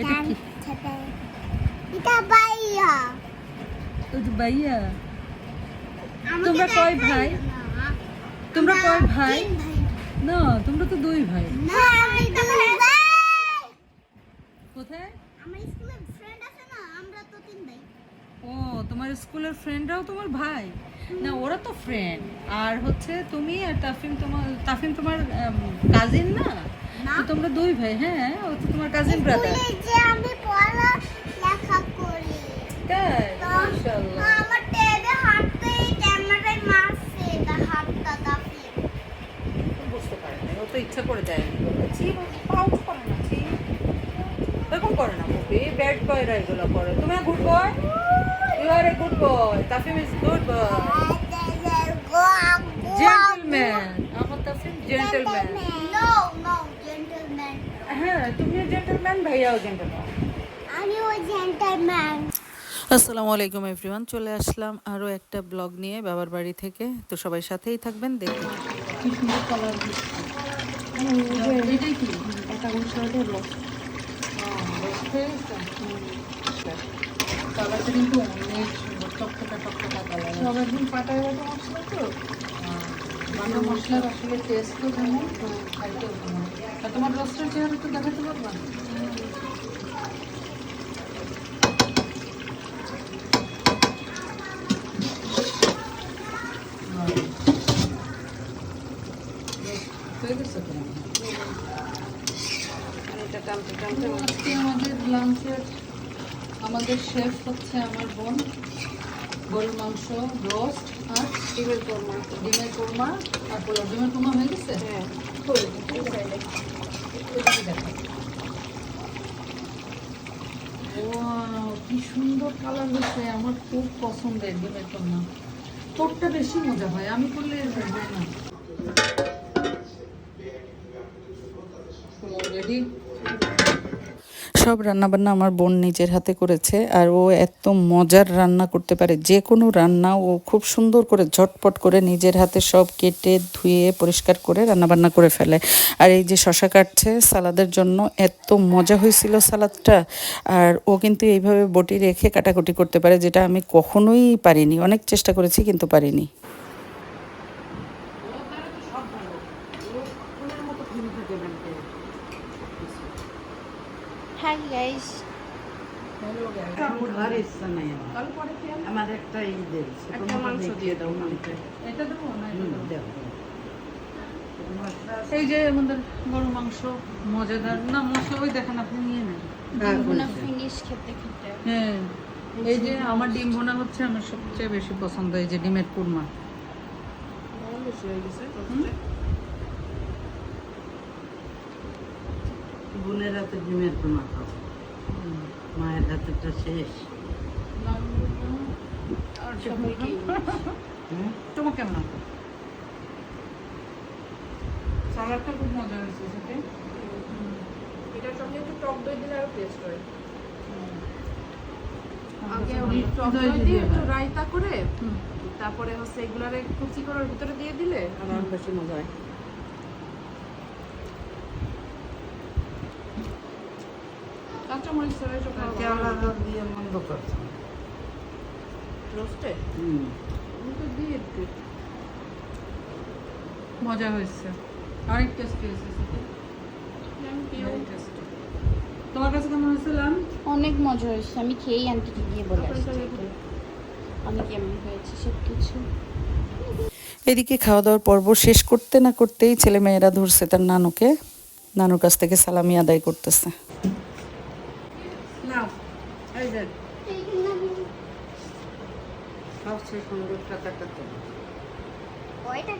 এটা কি এটা বাইয়া ওই যে তোমরা কয় ভাই? তোমরা কয় ভাই? না তোমরা তো দুই ভাই না আমি দুই ভাই কোথায় আমার স্কুলের ফ্রেন্ড আছে না? আমরা তো তিন ভাই। ও তোমার স্কুলের ফ্রেন্ডরাও তোমার ভাই? না ওরা তো ফ্রেন্ড আর হচ্ছে তুমি আর তাফিম তোমার তাফিম তোমার কাজিন না। তো তোমরা দুই ভাই হ্যাঁ? ও তো তোমার কাজিন ব্রাদার যে আমি পড়া লেখা করি। তাই মাশাআল্লাহ। আমার টেবে হাঁটতে ক্যামেরায় মারছে তা হাতটা দাফি বুঝতে পারে না ও তো ইচ্ছা করে দেয়নি ছি পাউচ করে না ছি। এরকম করে না মুভি ব্যাড বয়রা এগুলো করে। তুমি good boy you are a good boy Tahfim is good boy gentleman আমার তাফিম জেন্টলম্যান নো নো হ্যাঁ তুমিও জেন্টলম্যান ভাইয়াও জেন্টলম্যান আমি জেন্টলম্যান আসসালামু আলাইকুম এভরিওয়ান চলে আসলাম আরও একটা ব্লগ নিয়ে বাবার বাড়ি থেকে। তো সবাই সাথেই থাকবেন দেখুন কিন্তু অনেক সুন্দর টকটকা টকটকা কালার সব একদিন পাটায় মশলা তো? মশলার আসলে যেমন খাইতেও আর তোমার রসটার চেহারা তো দেখাতে পারবা? আমাদের শেফ হচ্ছে আমার বোন। গরুর মাংস রোস্ট আর ডিমের কোরমা। ডিমের কোরমা আর পোলাও। ডিমের কোরমা হয়ে গেছে? হ্যাঁ। কি সুন্দর কালার হয়েছে। আমার খুব পছন্দের ডিমের কোরমা। তোরটা বেশি মজা হয়। আমি করলে হয় না। রেডি। সব রান্নাবান্না আমার বোন নিজের হাতে করেছে আর ও এত মজার রান্না করতে পারে। যে কোনো রান্না ও খুব সুন্দর করে ঝটপট করে নিজের হাতে সব কেটে ধুয়ে পরিষ্কার করে রান্নাবান্না করে ফেলে। আর এই যে শশা কাটছে সালাদের জন্য, এত মজা হয়েছিল সালাদটা। আর ও কিন্তু এইভাবে বটি রেখে কাটাকুটি করতে পারে, যেটা আমি কখনোই পারিনি। অনেক চেষ্টা করেছি কিন্তু পারিনি। আর ইচ্ছা নাই আমার আমার একটা ই দেব একটা মাংস দিয়ে দাও এটা দেবো না দেব? এই যে আমাদের গরু মাংস মজাদার। না মশলা ওই দেখেন আপনি নিয়ে নেন। ভুনা ফিনিশ খেতে খেতে। হ্যাঁ এই যে আমার ডিম ভোনা হচ্ছে আমার সবচেয়ে বেশি পছন্দ এই যে ডিমের কুরমা। হয়ে বোনের হাতে ডিমের কোনা খাও মায়ের হাতেরটা শেষ। খুব মজা হয়েছে এটার সঙ্গে একটু টক দই দিলে আরও টেস্ট হয়। আগে আগে টক দই দিয়ে একটু। রায়তা করে তারপরে হচ্ছে এগুলারে কুচি করার ভিতরে দিয়ে দিলে আর বেশি মজা হয় কাঁচা মরিচ ছাড়া এসব খাওয়া ভালো কেওড়া না। জল দিয়ে মন্দ করছে রোস্টে হুম আমি তো দিয়ে দিই মজা হয়েছে। অনেক টেস্টি হয়েছে। তোমার কাছে কেমন হয়েছিলাম অনেক মজা হয়েছে। আমি খেয়েই আন্টিকে গিয়ে বলে আসছি। অনেক এমন হয়েছে সব কিছু এদিকে খাওয়া দাওয়ার পর্ব শেষ করতে না করতেই ছেলে মেয়েরা ধরছে তার নানুকে। নানুর কাছ থেকে সালামি আদায় করতেছে। সবচেয়ে সুন্দর টাকাটাতে কয়টা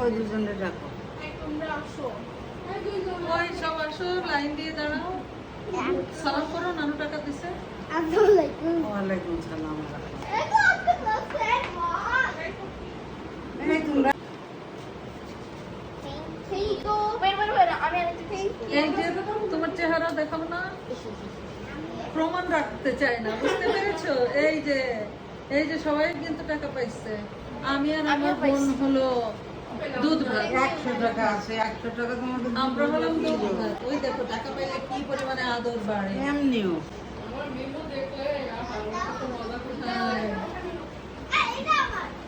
ওই দুজনে রাখো ওই সব আসো লাইন দিয়ে দাঁড়াও। সালাম করো নানু টাকা দিছে। ওয়ালাইকুম সালাম। তোমরা চেহারা দেখাও না। প্রমাণ রাখতে চাই না বুঝতে পেরেছ? এই যে এই যে সবাই কিন্তু টাকা পাইছে। আমি আর আমার বোন হলো দুধ ভাত। একশো টাকা আছে একশো টাকা তোমাদের আমরা হলাম দুধ ভাত। ওই দেখো টাকা পাইলে কি পরিমাণে আদর বাড়ে। এমনিও।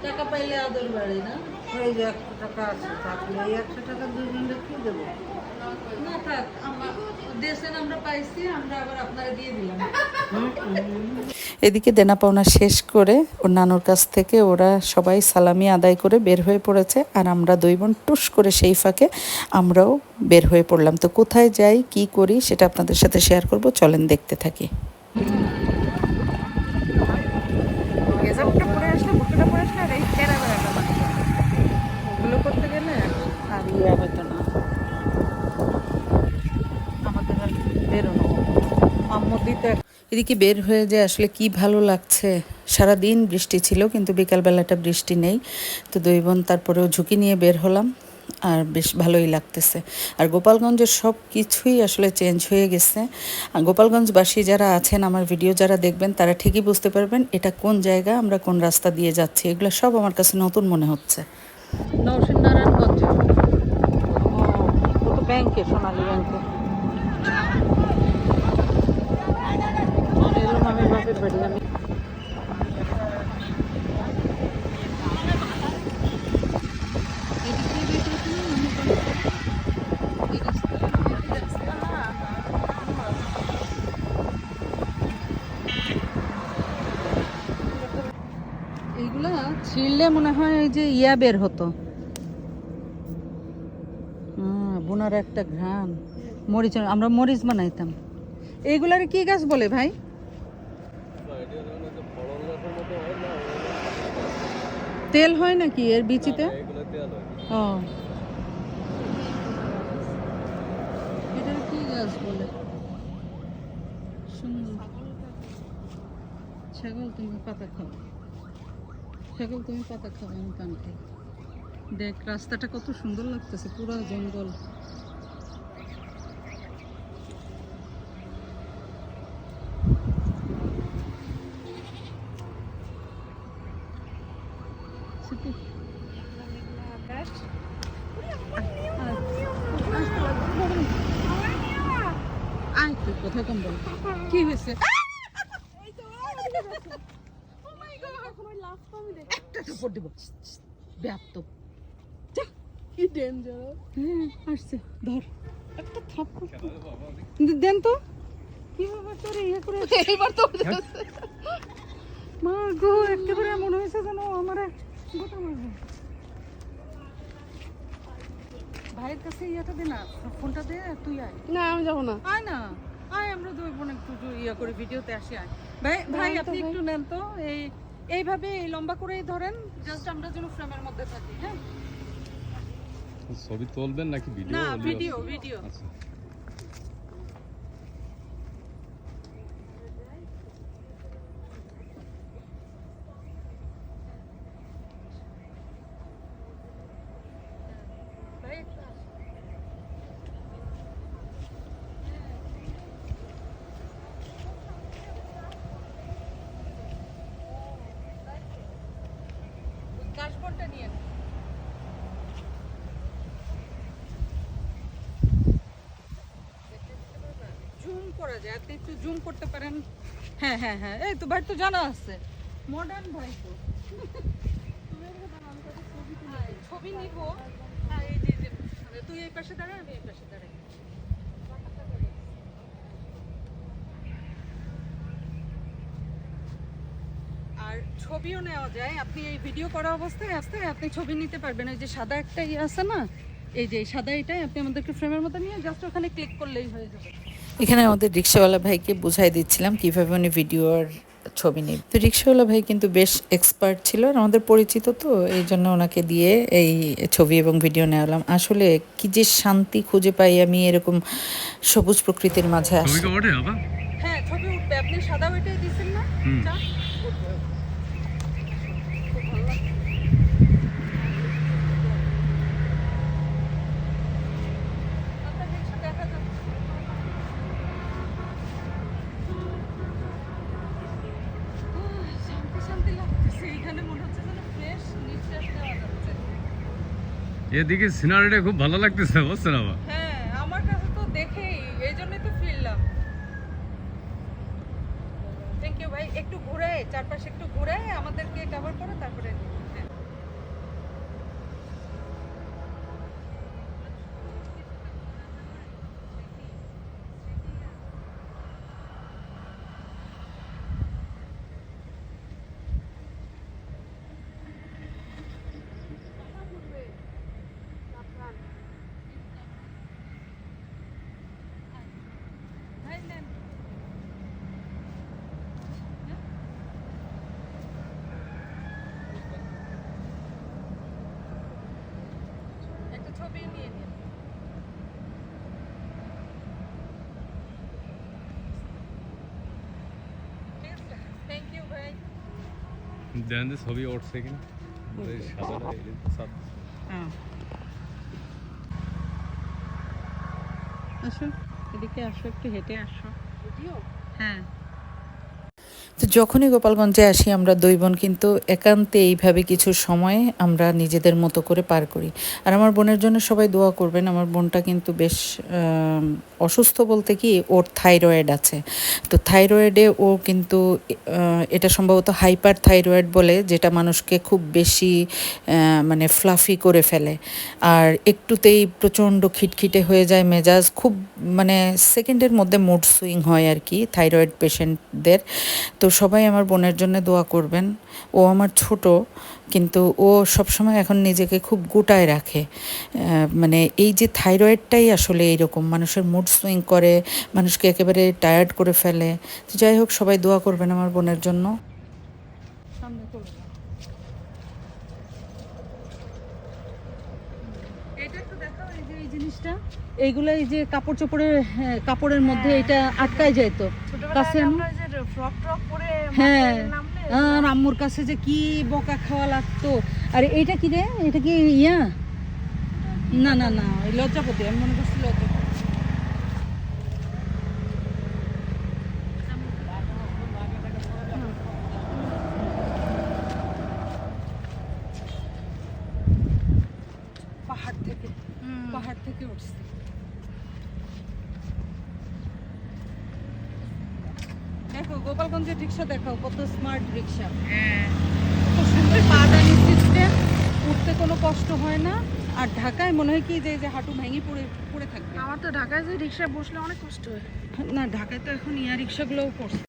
টাকা পাইলে আদর বাড়ে না? ওই যে একশো টাকা আছে থাকলে এই একশো টাকা দুজনকে কি দেবো? না থাক দেশের আমরা পাইছি আমরা আবার আপনারা দিয়ে দিলাম। এদিকে দেনা পাওনা শেষ করে ওর নানুর কাছ থেকে ওরা সবাই সালামি আদায় করে বের হয়ে পড়েছে আর আমরা দুই বোন টুস করে সেই ফাঁকে আমরাও বের হয়ে পড়লাম। তো কোথায় যাই কি করি সেটা আপনাদের সাথে শেয়ার করব চলেন দেখতে থাকি। এদিকে বের হয়ে যে আসলে কি ভালো লাগছে সারা দিন বৃষ্টি ছিল কিন্তু বিকালবেলাটা বৃষ্টি নেই। তো দুই বোন তারপরেও ঝুঁকি নিয়ে বের হলাম আর বেশ ভালোই লাগতেছে। আর গোপালগঞ্জের সব কিছুই আসলে চেঞ্জ হয়ে গেছে। আর গোপালগঞ্জবাসী যারা আছেন আমার ভিডিও যারা দেখবেন তারা ঠিকই বুঝতে পারবেন এটা কোন জায়গা আমরা কোন রাস্তা দিয়ে যাচ্ছি এগুলো সব আমার কাছে নতুন মনে হচ্ছে। নরসিংহ নারায়ণগঞ্জ ব্যাংকে সোনালী ব্যাংকে এরকম এইগুলা ছিঁড়লে মনে হয় এই যে ইয়া বের হতো। বোনার একটা ঘ্রাণ। মরিচ, আমরা মরিচ বানাইতাম। এইগুলার কি গাছ বলে ভাই? তেল হয় নাকি এর বিচিতে? ও। এটার কি গাছ বলে? সুন্দর। ছাগল তুমি পাতা খাও। ছাগল তুমি পাতা খাও আমি পান খাই। দেখ রাস্তাটা কত সুন্দর লাগতেছে পুরো জঙ্গল ছিপি। আয় তুই কোথায় কম বল কি হয়েছে একটা থাপ্পড় দিব। ব্যাপ্ত। কি ডেঞ্জার হ্যাঁ আসছে। ধর। একটা থাপ্পড়। দেন তো। কি বাবা তোর ইয়ে করে এইবার তো মা গো একেবারে মনে হয়েছে যেন আমার গোটা মারবে। ভাইয়ের কাছে ইয়েটা দে না ফোনটা দে তুই আয়। না আমি যাব না। আয় না। আয় আমরা দুই বোন একটু একটু ইয়ে করে ভিডিওতে আসি আয়। ভাই ভাই আপনি একটু নেন তো এই এইভাবে এই লম্বা করেই ধরেন জাস্ট আমরা যেন ফ্রেমের মধ্যে থাকি হ্যাঁ? ছবি তুলবেন নাকি ভিডিও না ভিডিও ভিডিও আচ্ছা ভাই একটু আসো। নিয়ে জুম করা যায় আপনি একটু জুম করতে পারেন। হ্যাঁ হ্যাঁ হ্যাঁ এই তো ভাই তো জানা আছে। মডার্ন ভাই তো। হ্যাঁ, ছবি নিব। হ্যাঁ এই যে তুই এই পাশে দাঁড়া আমি এই পাশে দাঁড়াই। আর ছবিও নেওয়া যায়। আপনি এই ভিডিও করা অবস্থায় আসতে আপনি ছবি নিতে পারবেন। ওই যে সাদা একটা ইয়ে আছে না এই যে সাদা এটাই আপনি আমাদেরকে ফ্রেমের মতো নিয়ে জাস্ট ওখানে ক্লিক করলেই হয়ে যাবে। এখানে আমাদের রিক্সাওয়ালা ভাইকে বুঝাই দিচ্ছিলাম কীভাবে উনি ভিডিওর ছবি নেই তো রিক্সাওয়ালা ভাই কিন্তু বেশ এক্সপার্ট ছিল আর আমাদের পরিচিত তো এই জন্য ওনাকে দিয়ে এই ছবি এবং ভিডিও নেওয়ালাম। আসলে কি যে শান্তি খুঁজে পাই আমি এরকম সবুজ প্রকৃতির মাঝে আসি হ্যাঁ ছবি উঠবে। আপনি সাদা ওইটাই দিচ্ছেন না হুম। চা? উঠবে। খুব ভালো লাগছে। আপনার রিকশা দেখা যাচ্ছে। উহ, শান্তি শান্তি লাগতেছে এখানে মনে হচ্ছে যেন ফ্রেশ নিঃশ্বাস নেওয়া যাচ্ছে এদিকে সিনারিটা খুব ভালো লাগতেছে, বুঝছেন আমার হ্যাঁ আমার কাছে তো দেখেই, এই জন্যই তো ফিরলাম। থ্যাংক ইউ ভাই। একটু ঘুরে, চারপাশে একটু ঘুরে, আমাদেরকে কভার করো, তারপরে হ্যাঁ। ভাই নেন একটা ছবি নিয়ে নিন ঠিক আছে থ্যাংক ইউ ভাই ছবি উঠছে কিনা। ওই সাদাটা সাদ হ্যাঁ। আসো এদিকে আসো একটু হেঁটে আসো। হ্যাঁ। তো যখনই গোপালগঞ্জে আসি, আমরা দুই বোন কিন্তু একান্তে এইভাবে কিছু সময় আমরা নিজেদের মতো করে পার করি। আর আমার বোনের জন্য সবাই দোয়া করবেন, আমার বোনটা কিন্তু বেশ অসুস্থ বলতে কি, ওর থাইরয়েড আছে। তো থাইরয়েডে ও কিন্তু এটা সম্ভবত হাইপার থাইরয়েড বলে, যেটা মানুষকে খুব বেশি মানে ফ্লাফি করে ফেলে। আর একটুতেই প্রচণ্ড খিটখিটে হয়ে যায় মেজাজ, খুব মানে সেকেন্ডের মধ্যে মুড সুইং হয় আর কি, থাইরয়েড পেশেন্টদের। তো সবাই আমার বোনের জন্য দোয়া করবেন। ও আমার ছোট কিন্তু ও সবসময় এখন নিজেকে খুব গোটায় রাখে। মানে এই যে থাইরয়েডটাই আসলে এইরকম মানুষের মুড সুইং করে মানুষকে একেবারে টায়ার্ড করে ফেলে। তো যাই হোক সবাই দোয়া করবেন আমার বোনের জন্য। জিনিসটা। এইগুলো এই যে কাপড় চোপড়ের হ্যাঁ, কাপড়ের মধ্যে এটা আটকায় যায় তো। কাছে আনো। ফ্রক ট্রক পরে হ্যাঁ। আর আম্মুর কাছে যে কি বকা খাওয়া লাগতো। আর এইটা কি রে? এটা কি ইয়া? না না না লজ্জাপতি আমি মনে করছি লজ্জাপতি। পাহাড় থেকে পাহাড় থেকে উঠছে। দেখো গোপালগঞ্জের রিক্সা দেখাও কত স্মার্ট রিক্সা। কত সুন্দর পাদানি সিস্টেম উঠতে কোনো কষ্ট হয় না আর ঢাকায় মনে হয় কি যে যে হাঁটু ভেঙে পড়ে পড়ে থাকবে। আমার তো ঢাকায় যে রিক্সায় বসলে অনেক কষ্ট হয়। না ঢাকায় তো এখন ইয়া রিক্সাগুলোও পড়ছে